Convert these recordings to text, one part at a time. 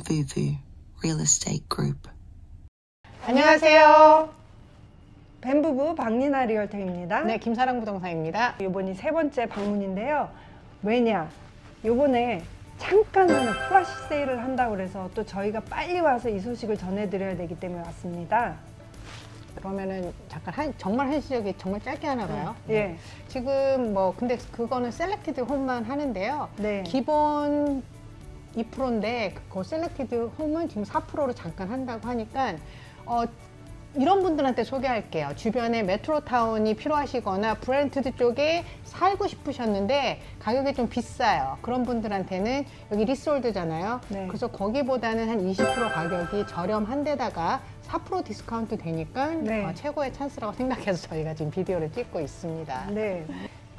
Vuvu Real Estate Group. 안녕하세요. 벤부부 박리나 리얼터입니다. 네, 김사랑 부동산입니다. 이번이 세 번째 방문인데요. 왜냐? 요번에 잠깐 하는 플라시 세일을 한다고 그래서 또 저희가 빨리 와서 이 소식을 전해드려야 되기 때문에 왔습니다. 그러면은 잠깐 한, 정말 한시적이 정말 짧게 하나 봐요. 예. 지금 뭐 근데 그거는 셀렉티드 홈만 하는데요. 네. 기본 2%인데 그 셀렉티드 홈은 지금 4%로 잠깐 한다고 하니까 어 이런 분들한테 소개할게요. 주변에 메트로타운이 필요하시거나 브랜트드 쪽에 살고 싶으셨는데 가격이 좀 비싸요. 그런 분들한테는 여기 리솔드잖아요. 네. 그래서 거기보다는 한 20% 가격이 저렴한 데다가 4% 디스카운트 되니까 네. 어, 최고의 찬스라고 생각해서 저희가 지금 비디오를 찍고 있습니다. 네.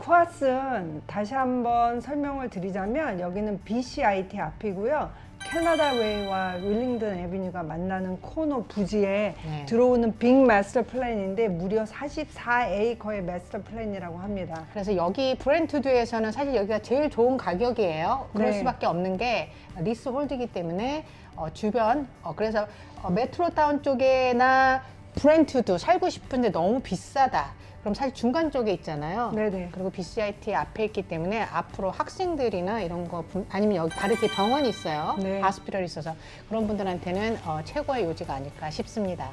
코아스는 다시 한번 설명을 드리자면 여기는 BCIT 앞이고요. 캐나다 웨이와 윌링든 애비뉴가 만나는 코너 부지에 네. 들어오는 빅 마스터 플랜인데 무려 44에이커의 마스터 플랜이라고 합니다. 그래서 여기 브랜트드에서는 사실 여기가 제일 좋은 가격이에요. 그럴 네. 수밖에 없는 게 리스 홀드이기 때문에 어, 주변 어, 그래서 어, 메트로 타운 쪽에나 브랜트드 살고 싶은데 너무 비싸다. 그럼 사실 중간 쪽에 있잖아요. 네네. 그리고 BCIT 앞에 있기 때문에 앞으로 학생들이나 이런 거 분- 아니면 여기 바르게 병원이 있어요. 네. 하스피털이 있어서 그런 분들한테는 어, 최고의 요지가 아닐까 싶습니다.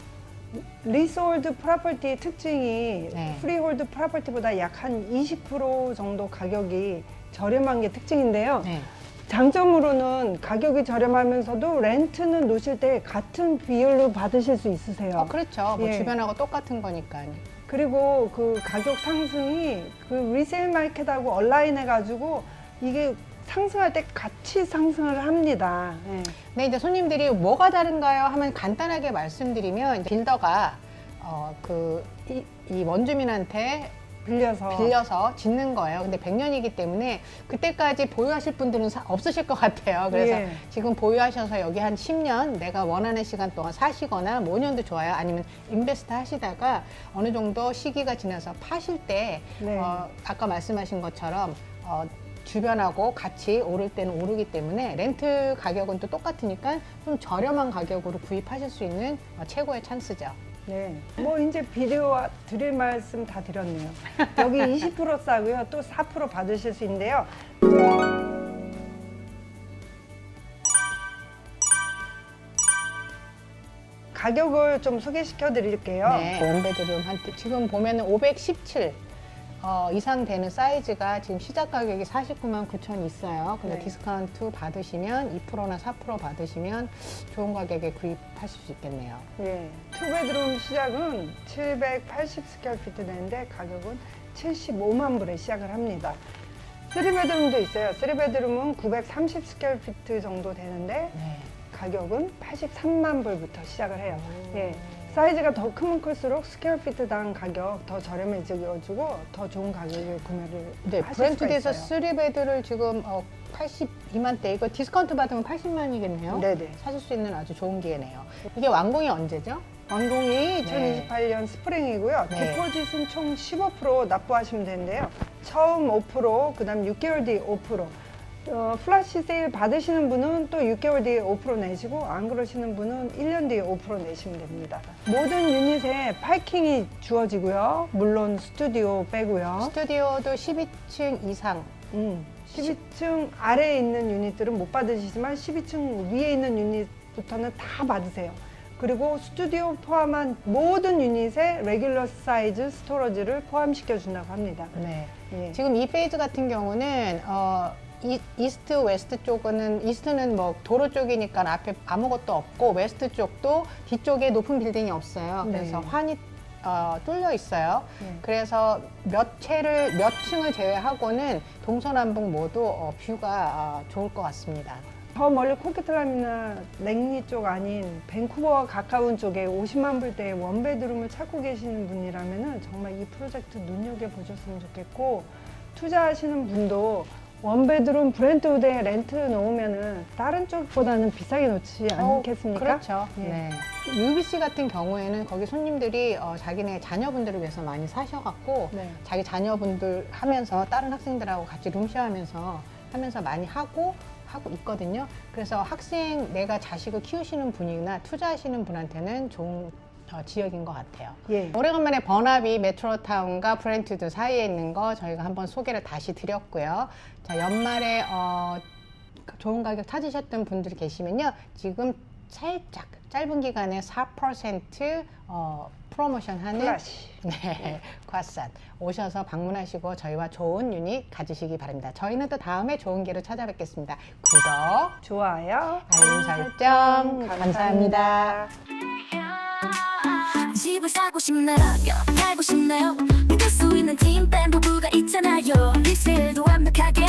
리소홀드 프로퍼티의 특징이 네. 프리홀드 프로퍼티보다 약 한 20% 정도 가격이 저렴한 게 특징인데요. 네. 장점으로는 가격이 저렴하면서도 렌트는 놓으실 때 같은 비율로 받으실 수 있으세요. 어, 그렇죠. 뭐 예. 주변하고 똑같은 거니까. 그리고 그 가격 상승이 그 리세일 마켓하고 얼라인 해가지고 이게 상승할 때 같이 상승을 합니다. 예. 네, 이제 손님들이 뭐가 다른가요? 하면 간단하게 말씀드리면 이제 빌더가 어, 그, 이, 이 원주민한테 빌려서 빌려서 짓는 거예요. 근데 100년이기 때문에 그때까지 보유하실 분들은 사- 없으실 것 같아요. 그래서 예. 지금 보유하셔서 여기 한 10년 내가 원하는 시간 동안 사시거나 뭐 5년도 좋아요. 아니면 인베스트 하시다가 어느 정도 시기가 지나서 파실 때 네. 어, 아까 말씀하신 것처럼 어, 주변하고 같이 오를 때는 오르기 때문에 렌트 가격은 또 똑같으니까 좀 저렴한 가격으로 구입하실 수 있는 어, 최고의 찬스죠. 네. 뭐 이제 비디오 드릴 말씀 다 드렸네요. 여기 20% 싸고요. 또 4% 받으실 수 있는데요. 가격을 좀 소개시켜 드릴게요. 네. 원베드룸 한 지금 보면은 517 어, 이상 되는 사이즈가 지금 시작 가격이 49만 9천 있어요. 근데 네. 디스카운트 받으시면 2%나 4% 받으시면 좋은 가격에 구입하실 수 있겠네요. 예. 투베드룸 시작은 780 스퀘어피트 되는데 가격은 75만 불에 시작을 합니다. 3베드룸도 있어요. 3베드룸은 930 스퀘어피트 정도 되는데 네. 가격은 83만 불부터 시작을 해요. 예. 사이즈가 더 크면 클수록 스퀘어피트당 가격 더 저렴해지고 더 좋은 가격에 구매를 네, 하실 브랜트에서 있어요. 3베드를 지금 어, 82만대 이거 디스카운트 받으면 80만이겠네요. 네네. 사실 수 있는 아주 좋은 기회네요. 이게 완공이 언제죠? 완공이 2028년 스프링이고요. 네. 디포짓은 총 15% 납부하시면 되는데요. 처음 5%, 그 다음 6개월 뒤에 5%. 어, 플래시 세일 받으시는 분은 또 6개월 뒤에 5% 내시고 안 그러시는 분은 1년 뒤에 5% 내시면 됩니다. 모든 유닛에 파이킹이 주어지고요. 물론 스튜디오 빼고요. 스튜디오도 12층 이상 음, 12층 아래에 있는 유닛들은 못 받으시지만 12층 위에 있는 유닛부터는 다 받으세요. 그리고 스튜디오 포함한 모든 유닛에 레귤러 사이즈 스토러지를 포함시켜 준다고 합니다. 네. 예. 지금 이 페이지 같은 경우는 어, 이, 이스트 웨스트 쪽은 이스트는 뭐 도로 쪽이니까 앞에 아무것도 없고 웨스트 쪽도 뒤쪽에 높은 빌딩이 없어요. 네. 그래서 환이 어, 뚫려 있어요. 네. 그래서 몇 채를 몇 층을 제외하고는 동서남북 모두 어, 뷰가 어, 좋을 것 같습니다. 더 멀리 코키틀람이나 랭리 쪽 아닌 밴쿠버와 가까운 쪽에 50만 불대의 원베드룸을 찾고 계시는 분이라면 정말 이 프로젝트 눈여겨보셨으면 좋겠고 투자하시는 분도 원베드룸 브랜트우드에 렌트 놓으면은 다른 쪽보다는 비싸게 놓지 않겠습니까? 어, 그렇죠. 예. 네. UBC 같은 경우에는 거기 손님들이 어, 자기네 자녀분들을 위해서 많이 사셔갖고 네. 자기 자녀분들 하면서 다른 학생들하고 같이 룸쉐어하면서 하면서 많이 하고 하고 있거든요. 그래서 학생 내가 자식을 키우시는 분이나 투자하시는 분한테는 좋은 어, 지역인 것 같아요. 예. 오래간만에 번합이 메트로타운과 브렌트드 사이에 있는 거 저희가 한번 소개를 다시 드렸고요. 자 연말에 어, 좋은 가격 찾으셨던 분들이 계시면요. 지금 살짝 짧은 기간에 4% 어, 프로모션 하는 플라시. 네, 과산 오셔서 방문하시고 저희와 좋은 유닛 가지시기 바랍니다. 저희는 또 다음에 좋은 기회로 찾아뵙겠습니다. 구독, 좋아요. 알림 설정 감사합니다. 집을 사고 싶나요? 살고 싶나요? 믿을 수 있는 팀 밴 부부가 있잖아요 리셀도 완벽하게